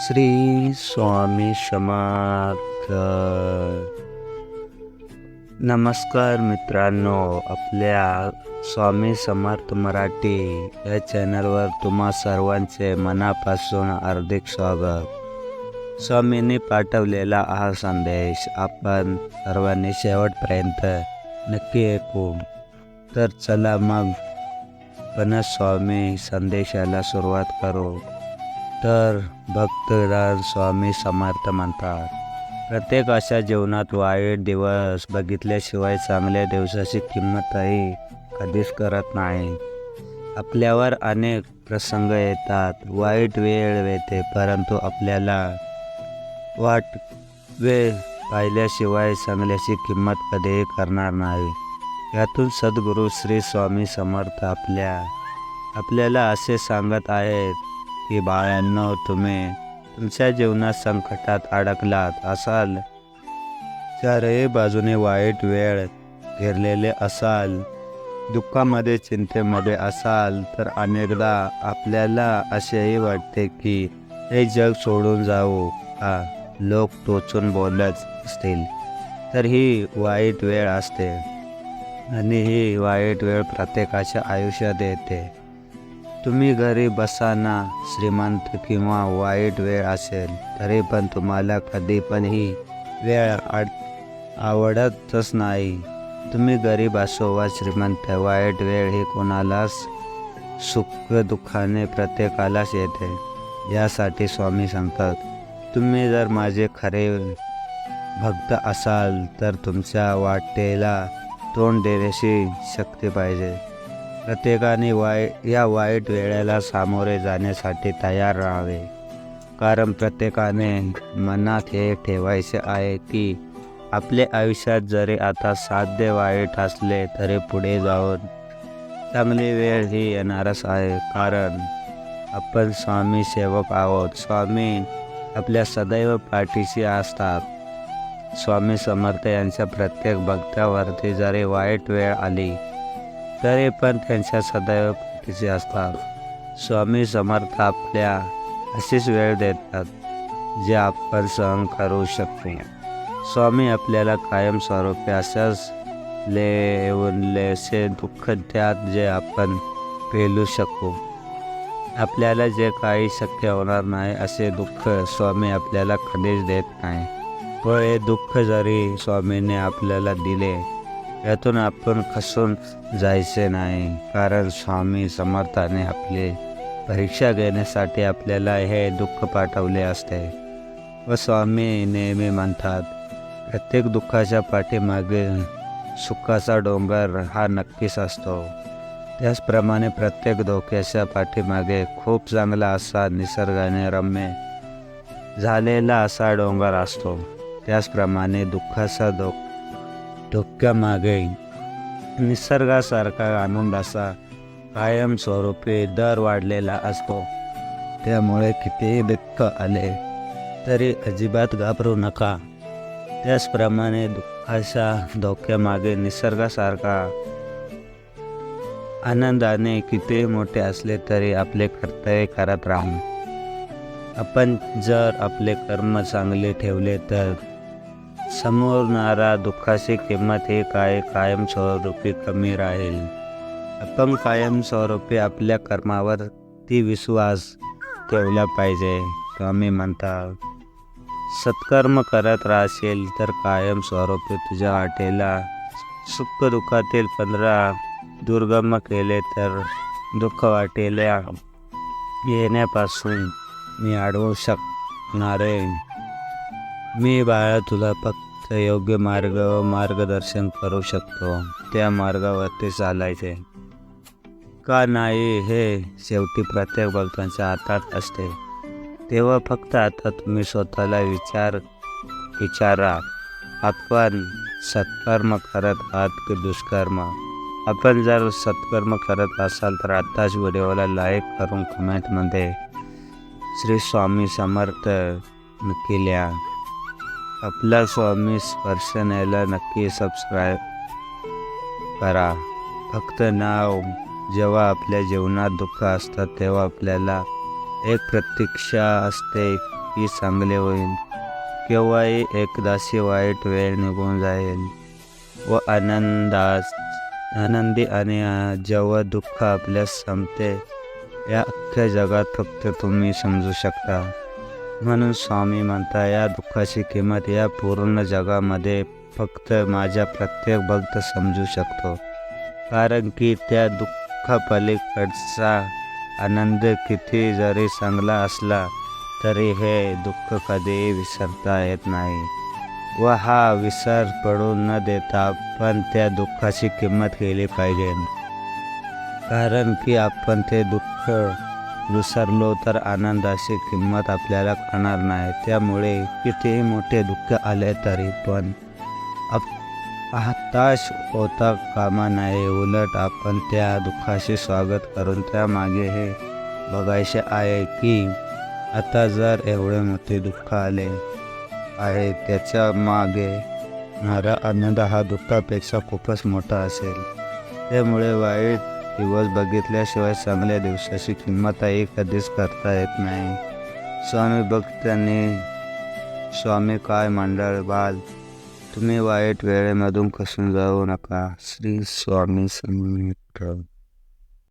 श्री स्वामी समार्थ। नमस्कार मित्रांनो आपल्या स्वामी समर्थ मराठी या चॅनलवर तुम्हा सर्वांचे मनापासून हार्दिक स्वागत. स्वामींनी पाठवलेला हा संदेश आपण सर्वांनी शेवटपर्यंत नक्की ऐकू. तर चला मग पण स्वामी संदेशाला सुरुवात करू. तर भक्तराज स्वामी समर्थ म्हणतात प्रत्येक अशा जीवनात वाईट दिवस बघितल्याशिवाय चांगल्या दिवसाची किंमतही कधीच करत नाही. आपल्यावर अनेक प्रसंग येतात वाईट वेळ येते परंतु आपल्याला वाट वेळ पाहिल्याशिवाय चांगल्याची किंमत कधीही करणार नाही. यातून सद्गुरू श्री स्वामी समर्थ आपल्या आपल्याला असे सांगत आहेत की बाळ्यांनो तुम्ही तुमच्या जीवनात संकटात अडकलात असाल चारही बाजूने वाईट वेळ घेरलेले असाल दुःखामध्ये चिंतेमध्ये असाल तर अनेकदा आपल्याला असेही वाटते की हे जग सोडून जाऊ का? लोक टोचून बोलत असतील तर ही वाईट वेळ असते आणि ही वाईट वेळ प्रत्येकाच्या आयुष्यात येते. तुम्ही घरी बसाना श्रीमंत किंवा वाईट वेळ असेल तरी पण तुम्हाला कधी पण ही वेळ आड आवडतच नाही. तुम्ही गरीब असो वा श्रीमंत वाईट वेळ ही कोणालाच सुख दुःखाने प्रत्येकालाच येते यासाठी स्वामी सांगतात. तुम्ही जर माझे खरे भक्त असाल तर तुमच्या वाटेला तोंड देण्याची शक्ती पाहिजे. प्रत्येकाने वाईट या वाईट वेळेला सामोरे जाण्यासाठी तयार राहावे. कारण प्रत्येकाने मनात हे ठेवायचे आहे की आपले आयुष्यात जरी आता साध्य वाईट असले तरी पुढे जाऊन चांगली वेळ ही येणारच आहे. कारण आपण स्वामी सेवक आहोत. स्वामी आपल्या सदैव पाठीशी असतात. स्वामी समर्थ यांच्या प्रत्येक भक्तावरती जरी वाईट वेळ आली तरी पण त्यांच्या सदैव पाठीचे असतात. स्वामी समर्थ आपल्या अशीच वेळ देतात जे आपण सहन करू शकतो. स्वामी आपल्याला कायमस्वरूपी असंच लेऊन लेसे दुःख द्यात जे आपण पेलू शकू. आपल्याला जे काही शक्य होणार नाही असे दुःख स्वामी आपल्याला कधीच देत नाही. व हे दुःख जरी स्वामीने आपल्याला दिले यातून आपण खसून जायचे नाही. कारण स्वामी समर्थाने आपले परीक्षा घेण्यासाठी आपल्याला हे दुःख पाठवले असते. व स्वामी नेहमी म्हणतात प्रत्येक दुःखाच्या पाठीमागे सुखाचा डोंगर हा नक्कीच असतो. त्याचप्रमाणे प्रत्येक धोक्याच्या पाठीमागे खूप चांगला असा निसर्गाने रम्य झालेला असा डोंगर असतो. त्याचप्रमाणे दुःखाचा धो धोक्यामागे. निसर्गासारखा आनंद असा कायमस्वरूपी दर वाढलेला असतो. त्यामुळे कितीही दुःख आले तरी अजिबात घाबरू नका. त्याचप्रमाणे दुःखाच्या धोक्यामागे निसर्गासारखा आनंदाने किती मोठे असले तरी आपले कर्तव्य करत राहू. आपण जर आपले कर्म चांगले ठेवले तर समोरणारा दुःखाची किंमत ही काय? कायमस्वरूपी कमी राहील. आपण कायमस्वरूपी आपल्या कर्मावर ती विश्वास ठेवला पाहिजे स्वामी म्हणतात. सत्कर्म करत राहशील तर कायमस्वरूपी तुझ्या वाटेला सुख दुःखातील पंधरा दुर्गम केले तर दुःख वाटेला. येण्यापासून मी अडवू शकणारे. मी बाळा तुला फक्त योग्य मार्ग व मार्गदर्शन करू शकतो. त्या मार्गावरती चालायचे. का नाही हे शेवटी प्रत्येक भक्तांच्या हातात असते. तेव्हा फक्त आता तुम्ही स्वतःला विचार विचारा. आपण सत्कर्म करत आहात की दुष्कर्म? आपण जर सत्कर्म करत असाल तर आत्ताच व्हिडिओला लाईक करून कमेंटमध्ये श्री स्वामी समर्थ केल्या आपला स्वामी स्पर्शनेला नक्की सबस्क्राईब करा. फक्त नाव हो, जेव्हा आपल्या जीवनात दुःख असतात तेव्हा आपल्याला एक प्रतीक्षा असते की चांगले होईल. केव्हाही एकदाशी वाईट वेळ निघून जाईल. व आनंदास आनंदी आणि जेव्हा दुःख आपल्यास संपते या अख्ख्या जगात फक्त तुम्ही समजू शकता. म्हणून स्वामी म्हणता या दुःखाची किंमत या पूर्ण जगामध्ये फक्त माझ्या प्रत्येक भक्त समजू शकतो. कारण की त्या दुःखापलीकडचा आनंद किती जरी चांगला असला तरी हे दुःख कधीही विसरता येत नाही. व हा विसर पडू न देता आपण त्या दुःखाची किंमत केली पाहिजे. कारण की आपण ते दुःख विसरलो तर आनंदाची किंमत आपल्याला कळणार नाही. त्यामुळे कितीही मोठे दुःख आले तरी पण आप हताश होता कामा नये. उलट आपण त्या दुःखाशी स्वागत करून त्यामागे हे बघायचे आहे की आता जर एवढे मोठे दुःख आले आहे त्याच्यामागे माझा आनंद हा दुःखापेक्षा खूपच मोठा असेल. त्यामुळे वाईट दिवस बघितल्याशिवाय चांगल्या दिवसाची किंमत आहे कधीच करता येत नाही. स्वामी भक्तांनी स्वामी काय मंडळ बाल तुम्ही वाईट वेळेमधून कसून जाऊ नका. श्री स्वामी समर्थ